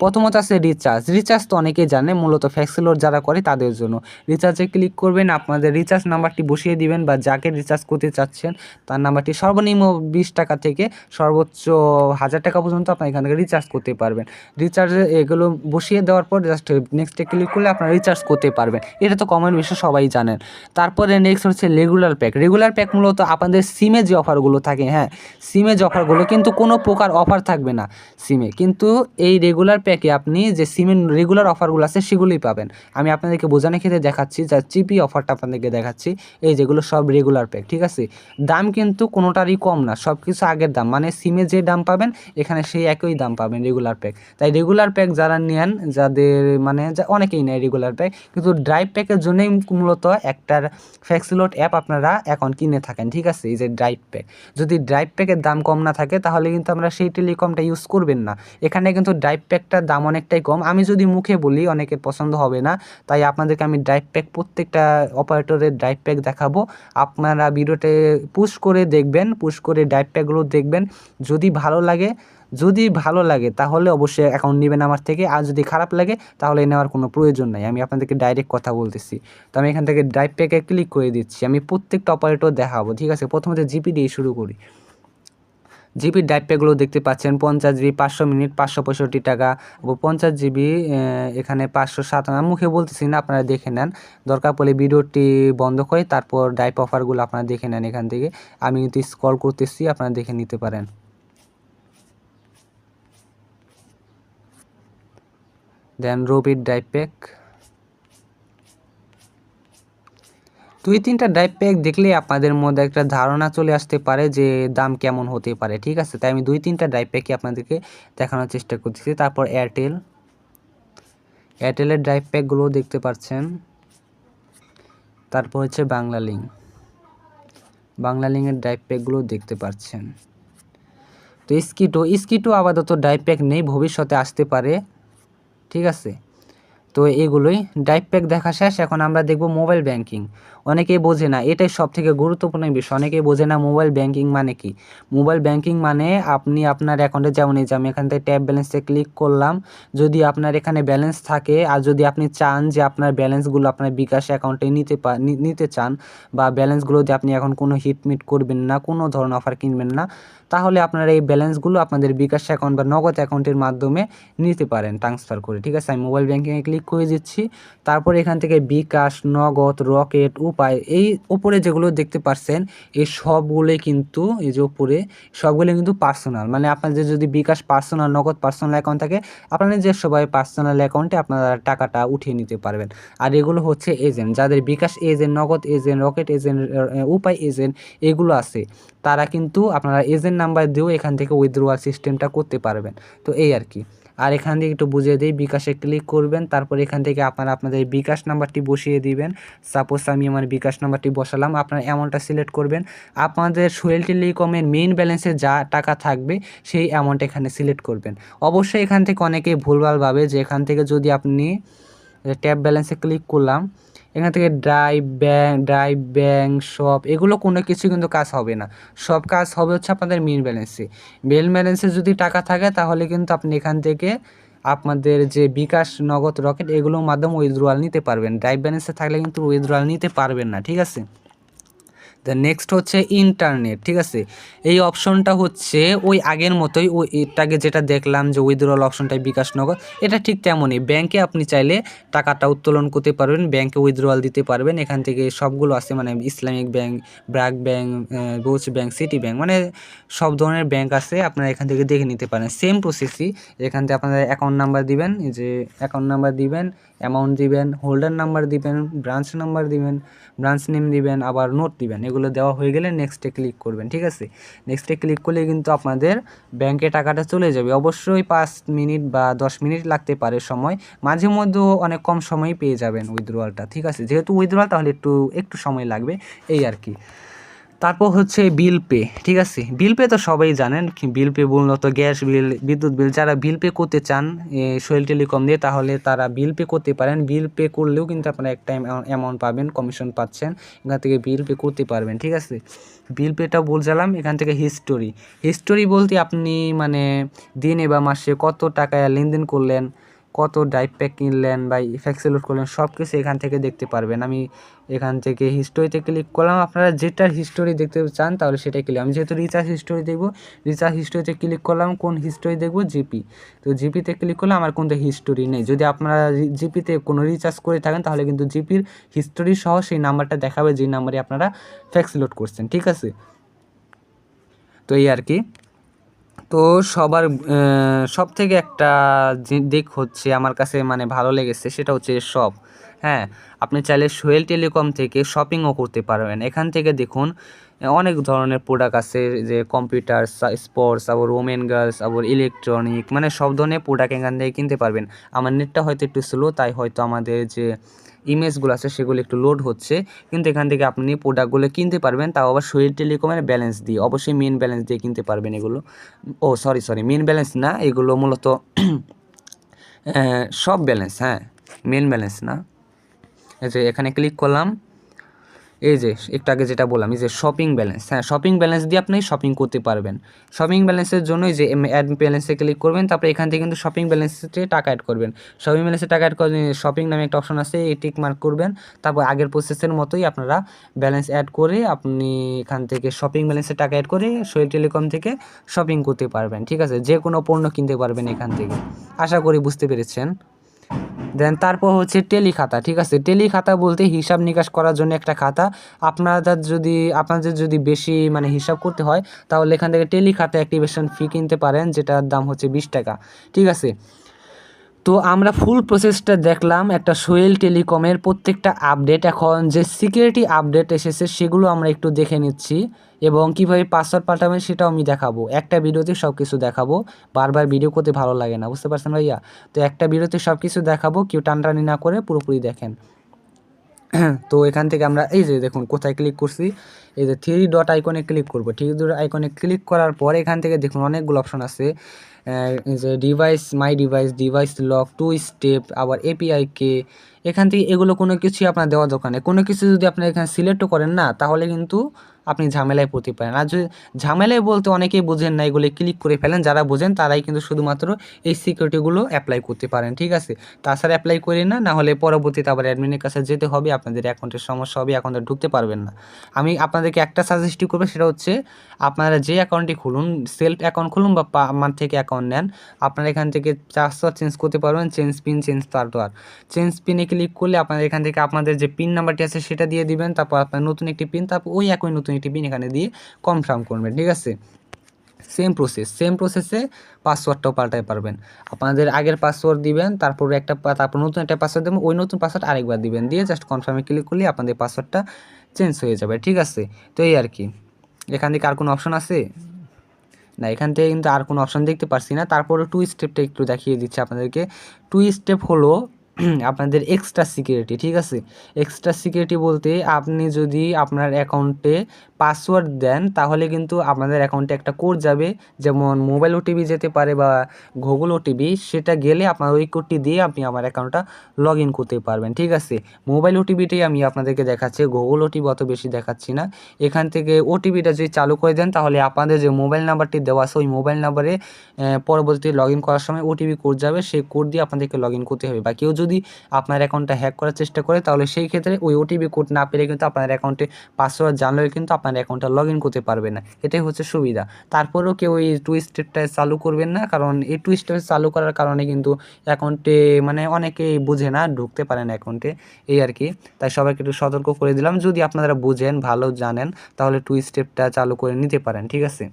প্রথমত আছে রিচার্জ রিচার্জ তো অনেকেই জানে, মূলত ফ্যাক্সিলোর যারা করে তাদের জন্য। রিচার্জে ক্লিক করবেন, আপনাদের রিচার্জ নাম্বারটি বসিয়ে দিবেন বা যাকে রিচার্জ করতে চাচ্ছেন, তার নাম্বারটি সর্বনিম্ন বিশ টাকা থেকে সর্বোচ্চ হাজার টাকা পর্যন্ত আপনার এখান থেকে রিচার্জ করতে পারবেন। রিচার্জে এগুলো বসিয়ে দেওয়ার পর জাস্ট নেক্সটে ক্লিক করলে আপনারা রিচার্জ করতে পারবেন। এটা তো কমন বিষয়, সবাই জানেন। তারপরে নেক্সট হচ্ছে রেগুলার প্যাক রেগুলার প্যাক মূলত আপনাদের সিমে যে অফারগুলো থাকে হ্যাঁ সিমে যে অফারগুলো কিন্তু কোনো প্রকার অফার থাকবে না সিমে কিন্তু এই রেগুলার প্যাকে আপনি যে সিমের রেগুলার অফারগুলো আছে সেগুলোই পাবেন। আমি আপনাদেরকে বোঝানোর ক্ষেত্রে দেখাচ্ছি, যা চিপি অফারটা আপনাদেরকে দেখাচ্ছি, এই যেগুলো সব রেগুলার প্যাক ঠিক আছে? দাম কিন্তু কোনোটারই কম না সব কিছু আগের দাম মানে সিমে যে দাম পাবেন, এখানে সেই একই দাম পাবেন রেগুলার প্যাক তাই রেগুলার প্যাক যারা নেন, যাদের মানে যা- অনেকেই নেয় রেগুলার প্যাক কিন্তু ড্রাইভ প্যাকের জন্যই মূলত একটার ফ্যাক্সিলোট অ্যাপ আপনারা এখন কিনে থাকেন, ঠিক আছে? এই যে ড্রাইভ প্যাক যদি ড্রাইভ প্যাকের দাম কম না থাকে, তাহলে কিন্তু আমরা সেই টেলিকমটা ইউজ করবেন না। এখানে কিন্তু ড্রাইভ প্যাকটার দাম অনেকটাই কম। আমি যদি মুখে বলি, অনেকের পছন্দ হবে না, তাই আপনাদেরকে আমি ড্রাইভ প্যাক প্রত্যেকটা অপারেটরের ড্রাইভ প্যাক দেখাবো। আপনারা ভিডিওতে পুশ করে দেখবেন পুশ করে ড্রাইভ প্যাকগুলো দেখবেন। যদি ভালো লাগে, যদি ভালো লাগে, তাহলে অবশ্যই অ্যাকাউন্ট নেবেন আমার থেকে। আর যদি খারাপ লাগে, তাহলে নেওয়ার কোনো প্রয়োজন নাই। আমি আপনাদেরকে ডাইরেক্ট কথা বলতেছি। তো আমি এখান থেকে ড্রাইভ প্যাকে ক্লিক করে দিচ্ছি। আমি প্রত্যেকটা অপারেটর দেখাবো, ঠিক আছে? প্রথমত জিপি দিয়ে শুরু করি। জিবি ড্রাইভ প্যাকগুলো দেখতে পাচ্ছেন, পঞ্চাশ জিবি পাঁচশো মিনিট, পাঁচশো পঁয়ষট্টি টাকা। পঞ্চাশ জিবি এখানে পাঁচশো সাত আমি মুখে বলতেছি না, আপনারা দেখে নেন। দরকার পড়লে ভিডিওটি বন্ধ করে তারপর ড্রাইভ অফারগুলো আপনারা দেখে নেন এখান থেকে। আমি কিন্তু স্কল করতেছি, আপনারা দেখে নিতে পারেন। দেন রবির ড্রাইভ প্যাক দুই তিনটা ড্রাইভ প্যাক দেখলে আপনাদের মধ্যে একটা ধারণা চলে আসতে পারে যে দাম কেমন হতে পারে, ঠিক আছে? তাই আমি দুই তিনটা ড্রাইভ প্যাকই আপনাদেরকে দেখানোর চেষ্টা করতেছি। তারপর এয়ারটেল এয়ারটেলের ড্রাইভ প্যাকগুলো দেখতে পাচ্ছেন। তারপর হচ্ছে বাংলা লিঙ্ক বাংলা লিঙ্কের ড্রাইভ প্যাকগুলো দেখতে পাচ্ছেন। তো স্কিটো স্কিটো আপাতত ড্রাইভ প্যাক নেই, ভবিষ্যতে আসতে পারে, ঠিক আছে? তো এগুলোই ড্রাইভ প্যাক দেখা শেষ, এখন আমরা দেখব মোবাইল ব্যাংকিং। অনেকেই বোঝে না, এটাই সব থেকে গুরুত্বপূর্ণ বিষয়। অনেকেই বোঝে না মোবাইল ব্যাংকিং মানে কি? মোবাইল ব্যাংকিং মানে আপনি আপনার অ্যাকাউন্টে, যেমন এই যে আমি এখান থেকে ট্যাব ব্যালেন্সে ক্লিক করলাম, যদি আপনার এখানে ব্যালেন্স থাকে, আর যদি আপনি চান যে আপনার ব্যালেন্সগুলো আপনার বিকাশ অ্যাকাউন্টে নিতে নিতে চান, বা ব্যালেন্সগুলো যে আপনি এখন কোনো হিটমিট করবেন না, কোনো ধরনের অফার কিনবেন না তাহলে আপনারা এই ব্যালেন্সগুলো আপনাদের বিকাশ অ্যাকাউন্ট বা নগদ অ্যাকাউন্টের মাধ্যমে নিতে পারেন ট্রান্সফার করে, ঠিক আছে? আমি মোবাইল ব্যাংকিংয়ে ক্লিক করে দিচ্ছি। তারপর এখান থেকে বিকাশ, নগদ, রকেট, উপায়, এই উপরে যেগুলো দেখতে পাচ্ছেন এই সবগুলোই কিন্তু, এই যে উপরে, সবগুলো কিন্তু পার্সোনাল মানে আপনাদের যদি bKash personal Nagad personal account থাকে, আপনারা যে সবাই পার্সোনাল অ্যাকাউন্টে আপনারা টাকাটা উঠিয়ে নিতে পারবেন। আর এগুলো হচ্ছে এজেন্ট যাদের bKash agent Nagad agent Rocket agent Upay agent এগুলো আছে, তারা কিন্তু আপনারা এজেন্ট নাম্বার দিয়েও এখান থেকে উইথড্রোয়াল সিস্টেমটা করতে পারবেন। তো এই আর কি। আর এখান থেকে একটু বুঝিয়ে দিই, বিকাশে ক্লিক করবেন, তারপর এখান থেকে আপনারা আপনাদের বিকাশ নাম্বারটি বসিয়ে দিবেন। সাপোজ আমি আমার বিকাশ নাম্বারটি বসালাম, আপনারা অ্যামাউন্টটা সিলেক্ট করবেন। আপনাদের সোয়েল টেলিকমের মেইন ব্যালেন্সে যা টাকা থাকবে, সেই অ্যামাউন্ট এখানে সিলেক্ট করবেন। অবশ্যই এখান থেকে অনেকেই ভুলভাল ভাবে যে এখান থেকে যদি আপনি ট্যাব ব্যালেন্সে ক্লিক করলাম এখান থেকে ড্রাইভ ব্যাং ড্রাইভ ব্যাং সব এগুলো কোনো কিছু কিন্তু কাজ হবে না। সব কাজ হবে হচ্ছে আপনাদের মেন ব্যালেন্সে মেন ব্যালেন্সে যদি টাকা থাকে, তাহলে কিন্তু আপনি এখান থেকে আপনাদের যে বিকাশ নগদ রকেট, এগুলোর মাধ্যমে উইথড্রয়াল নিতে পারবেন। ড্রাইভ ব্যালেন্সে থাকলে কিন্তু উইথড্রয়াল নিতে পারবেন না, ঠিক আছে? দ্য নেক্সট হচ্ছে ইন্টারনেট ঠিক আছে? এই অপশনটা হচ্ছে ওই আগের মতোই ওই এটাকে যেটা দেখলাম যে উইথড্রল অপশনটাই বিকাশ নগদ, এটা ঠিক তেমনই। ব্যাংকে আপনি চাইলে টাকাটা উত্তোলন করতে পারবেন ব্যাংকে উইথড্রয়াল দিতে পারবেন। এখান থেকে সবগুলো আছে মানে ইসলামিক ব্যাংক ব্র্যাক ব্যাংক রোজ ব্যাংক, সিটি ব্যাংক মানে সব ধরনের ব্যাংক আছে, আপনারা এখান থেকে দেখে নিতে পারেন। সেম প্রসেসই এখান থেকে আপনারা অ্যাকাউন্ট নাম্বার দিবেন যে অ্যাকাউন্ট নাম্বার দিবেন অ্যামাউন্ট দিবেন হোল্ডার নাম্বার দিবেন ব্রাঞ্চ নাম্বার দিবেন ব্রাঞ্চ নেম দিবেন, আবার নোট দিবেন। এগুলো দেওয়া হয়ে গেলে নেক্সটে ক্লিক করবেন, ঠিক আছে? নেক্সটে ক্লিক করলে কিন্তু আপনাদের ব্যাংকে টাকাটা চলে যাবে। অবশ্যই পাঁচ মিনিট বা দশ মিনিট লাগতে পারে সময়। মাঝে মধ্যেও অনেক কম সময় পেয়ে যাবেন উইথড্রয়ালটা ঠিক আছে? যেহেতু উইথড্রয়াল তাহলে একটু একটু সময় লাগবে, এই আর কি। তারপর হচ্ছে বিল পে ঠিক আছে? বিল পে তো সবাই জানেন বিল পে মূলত গ্যাস বিল বিদ্যুৎ বিল যারা বিল পে করতে চান সোয়েল টেলিকম দিয়ে, তাহলে তারা বিল পে করতে পারেন। বিল পে করলেও কিন্তু আপনারা একটা অ্যামাউন্ট পাবেন কমিশন পাচ্ছেন, এখান থেকে বিল পে করতে পারবেন, ঠিক আছে? বিল পেটা বলছিলাম, এখান থেকে হিস্টোরি হিস্টোরি বলতে আপনি মানে দিনে বা মাসে কত টাকা লেনদেন করলেন কত ড্রাইভ প্যাক কিনলেন বা ইফেক্ট লোড করলেন সব কিছু এখান থেকে দেখতে পারবেন। আমি এখান থেকে হিস্টোরিতে ক্লিক করলাম। আপনারা যেটার হিস্টোরি দেখতে চান তাহলে সেটাই ক্লিক আমি যেহেতু রিচার্জ হিস্টোরি দেখব রিচার্জ হিস্টোরিতে ক্লিক করলাম, কোন হিস্টোরি দেখব? জিপি তো জিপিতে ক্লিক করলে আমার কোনো হিস্টোরি নেই। যদি আপনারা জিপিতে কোনো রিচার্জ করে থাকেন, তাহলে কিন্তু জিপির হিস্টোরি সহ সেই নাম্বারটা দেখাবে যে নাম্বারে আপনারা ফ্যাক্স লোড করছেন। ঠিক আছে? তো এই আর কি। তো সবার সব থেকে একটা দিক হচ্ছে আমার কাছে মানে ভালো লেগেছে, সেটা হচ্ছে শপ হ্যাঁ আপনি চাইলে সোহেল টেলিকম থেকে শপিংও করতে পারবেন। এখান থেকে দেখুন অনেক ধরনের প্রোডাক্ট আছে, যে কম্পিউটার স্পোর্টস আবার ওমেন গার্লস আবার ইলেকট্রনিক মানে সব ধরনের প্রোডাক্ট এখান থেকে কিনতে পারবেন। আমার নেটটা হয়তো একটু স্লো তাই হয়তো আমাদের যে ইমেজগুলো আছে, সেগুলো একটু লোড হচ্ছে। কিন্তু এখান থেকে আপনি প্রোডাক্টগুলো কিনতে পারবেন, তাও আবার শরীর টেলিকমের ব্যালেন্স দিয়ে। অবশ্যই মেন ব্যালেন্স দিয়ে কিনতে পারবেন এগুলো। ও সরি সরি মেন ব্যালেন্স না, এগুলো মূলত সব ব্যালেন্স হ্যাঁ মেন ব্যালেন্স না। এখানে ক্লিক করলাম। এই যে, একটু আগে যেটা বললাম, এই যে শপিং ব্যালেন্স হ্যাঁ শপিং ব্যালেন্স দিয়ে আপনি শপিং করতে পারবেন। শপিং ব্যালেন্সের জন্যই যে অ্যাড ব্যালেন্সে ক্লিক করবেন, তারপরে এখান থেকে কিন্তু শপিং ব্যালেন্সে টাকা অ্যাড করবেন। শপিং ব্যালেন্সে টাকা অ্যাড করবেন শপিং নামে একটা অপশন আছে, এই টিক মার্ক করবেন। তারপর আগের প্রসেসের মতোই আপনারা ব্যালেন্স অ্যাড করে আপনি এখান থেকে শপিং ব্যালেন্সে টাকা অ্যাড করে সোয়েল টেলিকম থেকে শপিং করতে পারবেন, ঠিক আছে? যে কোনো পণ্য কিনতে পারবেন এখান থেকে। আশা করি বুঝতে পেরেছেন। দেন তারপর হচ্ছে টেলি খাতা ঠিক আছে? টেলি খাতা বলতে হিসাব নিকাশ করার জন্য একটা খাতা। আপনাদের যদি আপনাদের যদি বেশি মানে হিসাব করতে হয়, তাহলে এখান থেকে টেলি খাতা অ্যাক্টিভেশন ফি কিনতে পারেন, যেটার দাম হচ্ছে বিশ টাকা, ঠিক আছে? তো আমরা ফুল প্রসেসটা দেখলাম, একটা সোয়েল টেলিকমের প্রত্যেকটা আপডেট এখন যে সিকিউরিটি আপডেট এসেছে, সেগুলো আমরা একটু দেখে নিচ্ছি। এবং কীভাবে পাসওয়ার্ড পাল্টাবেন সেটাও আমি দেখাবো। একটা ভিডিওতে সব কিছু দেখাবো। বারবার ভিডিও করতে ভালো লাগে না, বুঝতে পারছেন ভাইয়া? তো একটা ভিডিওতে সব কিছু দেখাবো, কেউ টানটানি না করে পুরোপুরি দেখেন। তো এখান থেকে আমরা, এই যে দেখুন, কোথায় ক্লিক করছি? এই যে থ্রি ডট আইকনে ক্লিক করব। থ্রি ডট আইকনে ক্লিক করার পর এখান থেকে দেখুন অনেকগুলো অপশন আছে। যে device my device device lock two step আবার এপিআই কে এখান থেকে এগুলো কোনো কিছুই আপনার দেওয়া দোকানে কোনো কিছু যদি আপনার এখানে সিলেক্টও করেন না, তাহলে কিন্তু আপনি ঝামেলায় পড়তে পারেন। আর যদি ঝামেলায় বলতে অনেকেই বোঝেন না, এগুলো ক্লিক করে ফেলেন। যারা বোঝেন, তারাই কিন্তু শুধুমাত্র এই সিকিউরিটিগুলো অ্যাপ্লাই করতে পারেন, ঠিক আছে? তাছাড়া অ্যাপ্লাই করি না না হলে পরবর্তীতে আবার অ্যাডমিনের কাছে যেতে হবে, আপনাদের অ্যাকাউন্টের সমস্যা হবে অ্যাকাউন্টে ঢুকতে পারবেন না। আমি আপনাদেরকে একটা সাজেস্টই করব, সেটা হচ্ছে আপনারা যে অ্যাকাউন্টটি খুলুন সেলফ অ্যাকাউন্ট খুলুন বা আমার থেকে অ্যাকাউন্ট নেন, আপনারা এখান থেকে চার্জটা চেঞ্জ করতে পারবেন change pin change password change পিনে ক্লিক করলে আপনাদের এখান থেকে আপনাদের যে পিন নাম্বারটি আছে, সেটা দিয়ে দিবেন, তারপর আপনার নতুন একটি পিন তারপর ওই একই নতুন পিন এখানে দিয়ে কনফার্ম করবেন, ঠিক আছে? সেম প্রসেস সেম প্রসেসে পাসওয়ার্ডটাও পাল্টাতে পারবেন। আপনাদের আগের পাসওয়ার্ড দিবেন, তারপর একটা তারপর নতুন একটা পাসওয়ার্ড দেবেন, ওই নতুন পাসওয়ার্ড আরেকবার দিবেন। দিয়ে জাস্ট কনফার্মে ক্লিক করলে আপনাদের পাসওয়ার্ডটা চেঞ্জ হয়ে যাবে, ঠিক আছে? তো এই আর কি। এখান থেকে আর কোনো অপশন আছে? না, এখান থেকে কিন্তু আর কোনো অপশন দেখতে পারছি না। তারপরে টু স্টেপটা একটু দেখিয়ে দিচ্ছি আপনাদেরকে। টু স্টেপ হলো আপনাদের এক্সট্রা সিকিউরিটি ঠিক আছে? এক্সট্রা সিকিউরিটি বলতে আপনি যদি আপনার অ্যাকাউন্টে পাসওয়ার্ড দেন, তাহলে কিন্তু আপনাদের অ্যাকাউন্টে একটা কোড যাবে, যেমন মোবাইল ওটিপি যেতে পারে বা গুগল ওটিপি সেটা গেলে আপনার ওই কোডটি দিয়ে আপনি আমার অ্যাকাউন্টটা লগ ইন করতে পারবেন, ঠিক আছে? মোবাইল ওটিপিটাই আমি আপনাদেরকে দেখাচ্ছি গুগল ওটিপি অত বেশি দেখাচ্ছি না। এখান থেকে ওটিপিটা যদি চালু করে দেন, তাহলে আপনাদের যে মোবাইল নাম্বারটি দেওয়া আছে, ওই মোবাইল নাম্বারে পরবর্তী লগ ইন করার সময় ওটিপি কোড যাবে, সেই কোড দিয়ে আপনাদেরকে লগ ইন করতে হবে। বা কেউ আপনার অ্যাকাউন্টটা হ্যাক করার চেষ্টা করে, তাহলে সেই ক্ষেত্রে ওই ওটিপি কোড না পেলে কিন্তু আপনার অ্যাকাউন্টে পাসওয়ার্ড জানলেও কিন্তু আপনার অ্যাকাউন্টটা লগ ইন করতে পারবে না। এটাই হচ্ছে সুবিধা। তারপরেও কেউ এই টু স্টেপটা চালু করবেন না, কারণ এই টু স্টেপ চালু করার কারণে কিন্তু অ্যাকাউন্টে মানে অনেকেই বুঝে না, ঢুকতে পারে না অ্যাকাউন্টে এই আর কি। তাই সবাইকে একটু সতর্ক করে দিলাম। যদি আপনারা বুঝেন, ভালো জানেন, তাহলে টু স্টেপটা চালু করে নিতে পারেন, ঠিক আছে?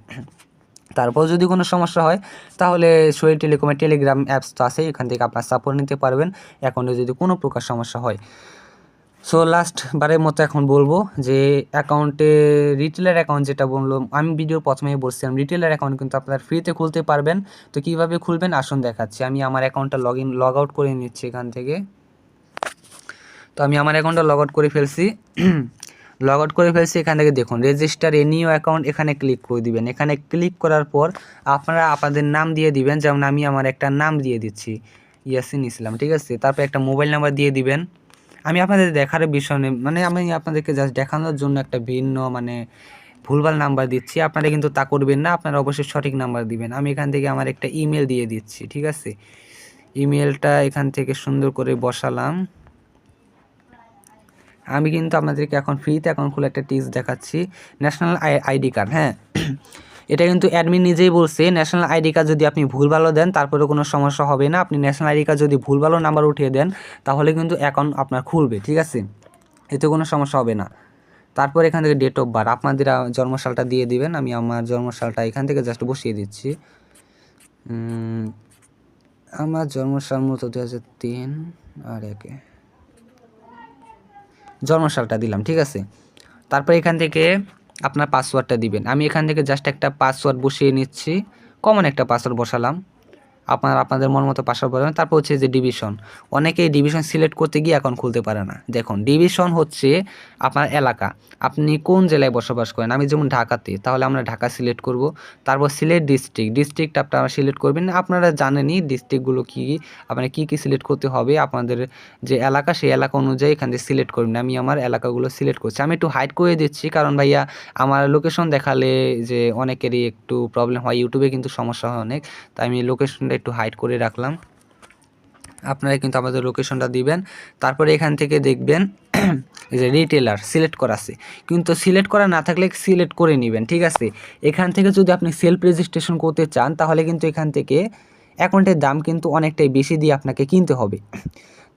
তারপর যদি কোনো সমস্যা হয়, তাহলে সোহেল টেলিকমের টেলিগ্রাম অ্যাপস তো আছে এখান থেকে আপনার সাপোর্ট নিতে পারবেন। অ্যাকাউন্টে যদি কোনো প্রকার সমস্যা হয়। সো লাস্ট বারের মতো এখন বলব যে অ্যাকাউন্টে রিটেলার অ্যাকাউন্ট যেটা বলল আমি ভিডিও প্রথমেই বলছিলাম রিটেলার অ্যাকাউন্ট কিন্তু আপনারা ফ্রিতে খুলতে পারবেন। তো কীভাবে খুলবেন? আসুন দেখাচ্ছি। আমি আমার অ্যাকাউন্টটা লগ ইন লগ আউট করে নিচ্ছি এখান থেকে। তো আমি আমার অ্যাকাউন্টটা লগ আউট করে ফেলছি। লগ আউট করে ফেলছি, এখান থেকে দেখুন রেজিস্টার এ অ্যাকাউন্ট এখানে ক্লিক করে দিবেন। এখানে ক্লিক করার পর আপনারা আপনাদের নাম দিয়ে দিবেন, যেমন আমি আমার একটা নাম দিয়ে দিচ্ছি, ইয়াসিন ইসলাম, ঠিক আছে? তারপর একটা মোবাইল নাম্বার দিয়ে দিবেন। আমি আপনাদের দেখার বিষয় মানে আমি আপনাদেরকে জাস্ট দেখানোর জন্য একটা ভিন্ন মানে ভুলভাল নাম্বার দিচ্ছি। আপনারা কিন্তু তা করবেন না, আপনারা অবশ্যই সঠিক নাম্বার দিবেন। আমি এখান থেকে আমার একটা ইমেল দিয়ে দিচ্ছি, ঠিক আছে? ইমেলটা এখান থেকে সুন্দর করে বসালাম। আমি কিন্তু আপনাদেরকে এখন ফ্রিতে অ্যাকাউন্ট খুলে একটা টিপস দেখাচ্ছি ন্যাশনাল আইডি কার্ড হ্যাঁ? এটা কিন্তু অ্যাডমিন নিজেই বলছে ন্যাশনাল আইডি কার্ড যদি আপনি ভুলভালও দেন তারপরে কোনো সমস্যা হবে না। আপনি ন্যাশনাল আইডি কার্ড যদি ভুলভালও নাম্বার উঠিয়ে দেন তাহলে কিন্তু অ্যাকাউন্ট আপনার খুলবে ঠিক আছে? এতে কোনো সমস্যা হবে না। তারপর এখান থেকে ডেট অফ বার্থ আপনাদের আহ, জন্মসালটা দিয়ে দিবেন আমি আমার জন্মসালটা এখান থেকে জাস্ট বসিয়ে দিচ্ছি। আমার জন্মসাল মূলত দু হাজার তিন আর একে। জন্মসালটা দিলাম, ঠিক আছে? তারপর এখান থেকে আপনার পাসওয়ার্ডটা দিবেন। আমি এখান থেকে জাস্ট একটা পাসওয়ার্ড বসিয়ে নিচ্ছি। কমন একটা পাসওয়ার্ড বসালাম। আপনার, আপনাদের মন মতো পাসওয়ার্ড বসাবেন তারপর হচ্ছে যে ডিভিশন অনেকেই ডিভিশন সিলেক্ট করতে গিয়ে অ্যাকাউন্ট খুলতে পারে না। দেখুন ডিভিশন হচ্ছে আপনার এলাকা। আপনি কোন জেলায় বসবাস করেন? আমি যেমন ঢাকাতে, তাহলে আমরা ঢাকা সিলেক্ট করব। তারপর সিলেট ডিস্ট্রিক্ট ডিস্ট্রিক্ট আপনারা সিলেক্ট করবেন। আপনারা জানেনই ডিস্ট্রিক্টগুলো কী কী, আপনার কী কী সিলেক্ট করতে হবে। আপনাদের যে এলাকা, সেই এলাকা অনুযায়ী এখান থেকে সিলেক্ট করবেন। আমি আমার এলাকাগুলো সিলেক্ট করছি। আমি একটু হাইড করে দিচ্ছি, কারণ ভাইয়া আমার লোকেশন দেখালে যে অনেকেরই একটু প্রবলেম হয়। ইউটিউবে কিন্তু সমস্যা হয় অনেক। তাই আমি লোকেশনটা একটু হাইড করে রাখলাম। আপনারা কিন্তু আমাদের লোকেশনটা দিবেন। তারপরে এখান থেকে দেখবেন যে রিটেলার সিলেক্ট করা আছে। কিন্তু সিলেক্ট করা না থাকলে সিলেক্ট করে নেবেন, ঠিক আছে? এখান থেকে যদি আপনি সেলফ রেজিস্ট্রেশন করতে চান, তাহলে কিন্তু এখান থেকে অ্যাকাউন্টের দাম কিন্তু অনেকটাই বেশি দিয়ে আপনাকে কিনতে হবে।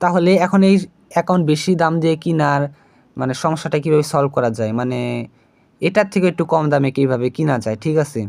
তাহলে এখন এই অ্যাকাউন্ট বেশি দাম দিয়ে কিনার মানে সমস্যাটা কীভাবে সলভ করা যায়? মানে এটার থেকে একটু কম দামে কীভাবে কিনা যায়, ঠিক আছে?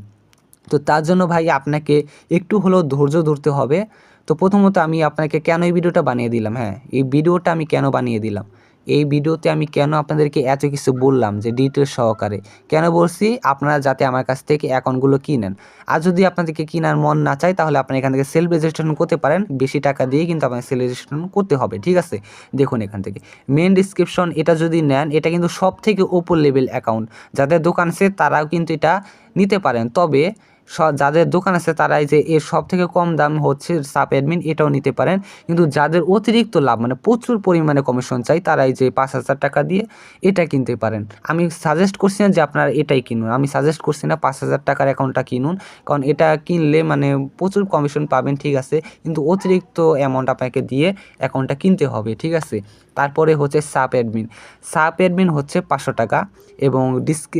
তো তার জন্য ভাই আপনাকে একটু হলেও ধৈর্য ধরতে হবে। তো প্রথমত আমি আপনাকে কেন এই ভিডিওটা বানিয়ে দিলাম? হ্যাঁ এই ভিডিওটা আমি কেন বানিয়ে দিলাম? এই ভিডিওতে আমি কেন আপনাদেরকে এত কিছু বললাম যে ডিটেল সহকারে? কেন বলছি? আপনারা যাতে আমার কাছ থেকে অ্যাকাউন্টগুলো কিনেন। আর যদি আপনাদেরকে কেনার মন না চায়, তাহলে আপনি এখান থেকে সেলফ রেজিস্ট্রেশন করতে পারেন। বেশি টাকা দিয়ে কিন্তু আপনাকে সেলফ রেজিস্ট্রেশন করতে হবে, ঠিক আছে? দেখুন এখান থেকে। মেন ডিসক্রিপশন এটা যদি নেন, এটা কিন্তু সব থেকে ওপর লেভেল অ্যাকাউন্ট যাদের দোকান আছে, তারাও কিন্তু এটা নিতে পারেন। তবে স- যাদের দোকান আছে তারাই যে এর সব থেকে কম দাম হচ্ছে সাপ অ্যাডমিন এটাও নিতে পারেন। কিন্তু যাদের অতিরিক্ত লাভ মানে প্রচুর পরিমাণে কমিশন চাই, তারাই যে পাঁচ হাজার টাকা দিয়ে এটা কিনতে পারেন। আমি সাজেস্ট করছি না যে আপনারা এটাই কিনুন। আমি সাজেস্ট করছি না পাঁচ হাজার টাকার অ্যাকাউন্টটা কিনুন। কারণ এটা কিনলে মানে প্রচুর কমিশন পাবেন, ঠিক আছে। কিন্তু অতিরিক্ত অ্যামাউন্ট আপনাকে দিয়ে অ্যাকাউন্টটা কিনতে হবে, ঠিক আছে। তারপরে হচ্ছে সাপ অ্যাডমিন। সাপ অ্যাডমিন হচ্ছে পাঁচশো টাকা এবং ডিসক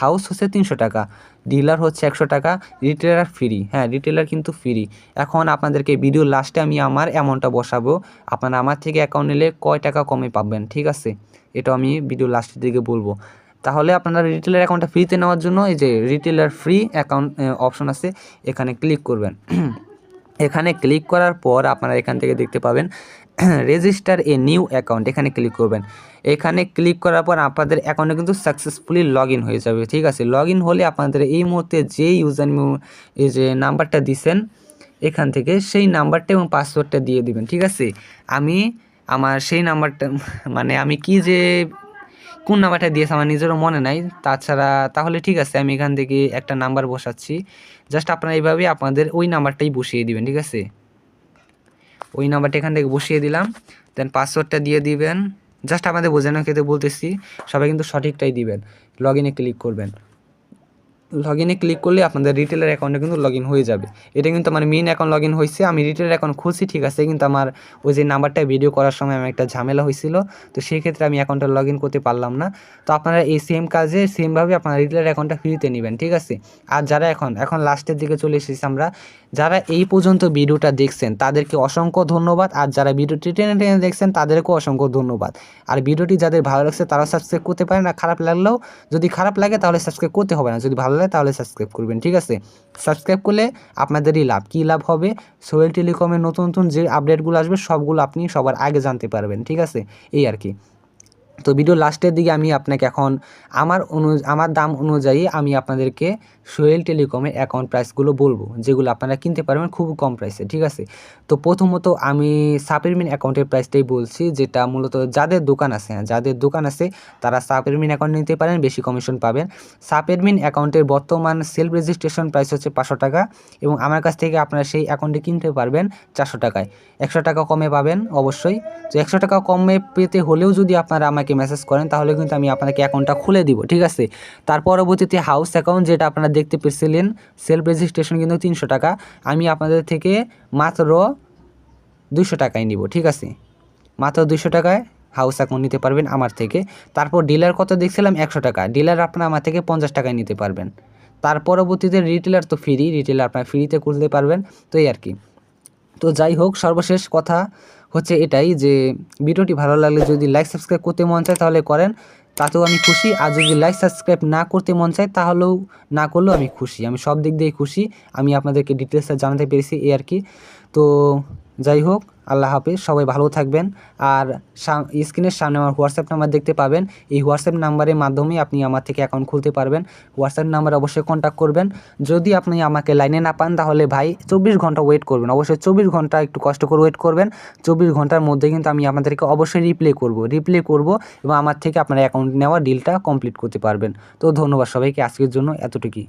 হাউস হচ্ছে তিনশো টাকা। ডিলার হচ্ছে একশো টাকা রিটেলার ফ্রি হ্যাঁ রিটেলার কিন্তু ফ্রি এখন আপনাদেরকে ভিডিও লাস্টে আমি আমার অ্যামাউন্টটা বসাবো। আপনারা আমার থেকে অ্যাকাউন্ট নিলে কয় টাকা কমে পাবেন, ঠিক আছে? এটা আমি ভিডিও লাস্টের দিকে বলব। তাহলে আপনারা রিটেলার অ্যাকাউন্টটা ফ্রিতে নেওয়ার জন্য এই যে রিটেলার ফ্রি অ্যাকাউন্ট অপশন আছে, এখানে ক্লিক করবেন। এখানে ক্লিক করার পর আপনারা এখান থেকে দেখতে পাবেন রেজিস্টার এ নিউ অ্যাকাউন্ট এখানে ক্লিক করবেন। এখানে ক্লিক করার পর আপনাদের অ্যাকাউন্টে কিন্তু সাকসেসফুলি লগ হয়ে যাবে, ঠিক আছে? লগ হলে আপনাদের এই মুহূর্তে যে ইউজার এই যে নাম্বারটা দিছেন, এখান থেকে সেই নাম্বারটা এবং পাসওয়ার্ডটা দিয়ে দিবেন, ঠিক আছে? আমি আমার সেই নাম্বারটা মানে আমি কি যে কোন নাম্বারটা দিয়েছে আমার নিজেরও মনে নাই। তাছাড়া তাহলে ঠিক আছে, আমি এখান থেকে একটা নাম্বার বসাচ্ছি। জাস্ট আপনারা এইভাবে আপনাদের ওই নাম্বারটাই বসিয়ে দিবেন, ঠিক আছে? ওই নাম্বারটা এখান থেকে বসিয়ে দিলাম। দেন পাসওয়ার্ডটা দিয়ে দিবেন। জাস্ট আমাদের বোঝানোর ক্ষেত্রে বলতেছি, সবাই কিন্তু সঠিকটাই দিবেন। লগ ইনে ক্লিক করবেন। লগ ইনে ক্লিক করলে আপনাদের রিটেলের অ্যাকাউন্টে কিন্তু লগ হয়ে যাবে। এটা কিন্তু আমার মেন অ্যাকাউন্ট লগ ইন হয়েছে আমি রিটেলের অ্যাকাউন্ট খুলছি, ঠিক আছে, কিন্তু আমার ওই যে নাম্বারটা ভিডিও করার সময় আমার একটা ঝামেলা হয়েছিল তো সেই ক্ষেত্রে আমি অ্যাকাউন্টটা লগ ইন করতে পারলাম না। তো আপনারা এই সেম কাজে সেমভাবে আপনারা রিটেলের অ্যাকাউন্টটা ফ্রিতে নেবেন, ঠিক আছে? আর যারা এখন এখন লাস্টের দিকে চলে এসেছি আমরা, যারা এই পর্যন্ত ভিডিওটা দেখছেন, তাদেরকে অসংখ্য ধন্যবাদ। আর যারা ভিডিওটি টেনে টেনে দেখছেন, তাদেরকেও অসংখ্য ধন্যবাদ। আর ভিডিওটি যাদের ভালো লাগছে, তারা সাবস্ক্রাইব করতে পারেন। আর খারাপ লাগলেও, যদি খারাপ লাগে, তাহলে সাবস্ক্রাইব করতে হবে না। যদি ভালো লাগে তাহলে সাবস্ক্রাইব করবেন, ঠিক আছে? সাবস্ক্রাইব করলে আপনাদেরই লাভ। কী লাভ হবে? সোয়েল টেলিকমের নতুন নতুন যে আপডেটগুলো আসবে, সবগুলো আপনি সবার আগে জানতে পারবেন, ঠিক আছে? এই আর কি। তো ভিডিও লাস্টের দিকে আমি আপনাকে এখন আমার অনু আমার দাম অনুযায়ী আমি আপনাদেরকে সোহেল টেলিকমের অ্যাকাউন্ট প্রাইসগুলো বলব যেগুলো আপনারা কিনতে পারবেন খুব কম প্রাইসে ঠিক আছে? তো প্রথমত আমি সাপেরমিন অ্যাকাউন্টের প্রাইসটাই বলছি যেটা মূলত যাদের দোকান আছে হ্যাঁ, যাদের দোকান আছে তারা সাপেরমিন অ্যাকাউন্ট নিতে পারেন বেশি কমিশন পাবেন। সাপেরমিন অ্যাকাউন্টের বর্তমান সেলফ রেজিস্ট্রেশন প্রাইস হচ্ছে পাঁচশো টাকা এবং আমার কাছ থেকে আপনারা সেই অ্যাকাউন্টে কিনতে পারবেন চারশো টাকায়। একশো টাকা কমে পাবেন অবশ্যই। তো একশো টাকা কমে পেতে হলেও যদি আপনারা আমাকে মেসেজ করেন, তাহলে কিন্তু আমি আপনাকে অ্যাকাউন্টটা খুলে দিব, ঠিক আছে? তার পরবর্তীতে হাউস অ্যাকাউন্ট যেটা আপনারা দেখতে পেয়েছিলেন সেলফ রেজিস্ট্রেশন কিন্তু তিনশো টাকা, আমি আপনাদের থেকে মাত্র দুশো টাকায় নিব, ঠিক আছে? মাত্র দুশো টাকায় হাউস অ্যাকাউন্ট নিতে পারবেন আমার থেকে। তারপর ডিলার কত দেখছিলাম? একশো টাকা। ডিলার আপনারা আমার থেকে পঞ্চাশ টাকায় নিতে পারবেন। তার পরবর্তীতে রিটেলার তো ফ্রি রিটেলার আপনারা ফ্রিতে খুলতে পারবেন, তো এই আর কি। তো যাই হোক, সর্বশেষ কথা হচ্ছে এটাই যে ভিডিওটি ভালো লাগলে যদি লাইক সাবস্ক্রাইব করতে মন চায় তাহলে করেন। তাতেও আমি খুশি। আর যদি লাইক সাবস্ক্রাইব না করতে মন চায় তাহলেও না করলেও আমি খুশি। আমি সব দিক দিয়েই খুশি। আমি আপনাদেরকে ডিটেলসটা জানাতে পেরেছি, এই আর কি। তো যাই হোক, আল্লাহ হাফিজ, সবাই ভালো থাকবেন। আর স্ক্রিনের সামনে আমার হোয়াটসঅ্যাপ নাম্বার দেখতে পাবেন। এই হোয়াটসঅ্যাপ নাম্বারের মাধ্যমে আপনি আমার থেকে অ্যাকাউন্ট খুলতে পারবেন। হোয়াটসঅ্যাপ নাম্বার অবশ্যই কন্ট্যাক্ট করবেন। যদি আপনি আমাকে লাইনে না পান, তাহলে ভাই চব্বিশ ঘণ্টা ওয়েট করবেন। অবশ্যই চব্বিশ ঘণ্টা একটু কষ্ট করে ওয়েট করবেন। চব্বিশ ঘণ্টার মধ্যে কিন্তু আমি আপনাদেরকে অবশ্যই রিপ্লে করব। রিপ্লে করব এবং আমার থেকে আপনার অ্যাকাউন্ট নেওয়া ডিলটা কমপ্লিট করতে পারবেন। তো ধন্যবাদ সবাইকে আজকের জন্য এতটুকুই।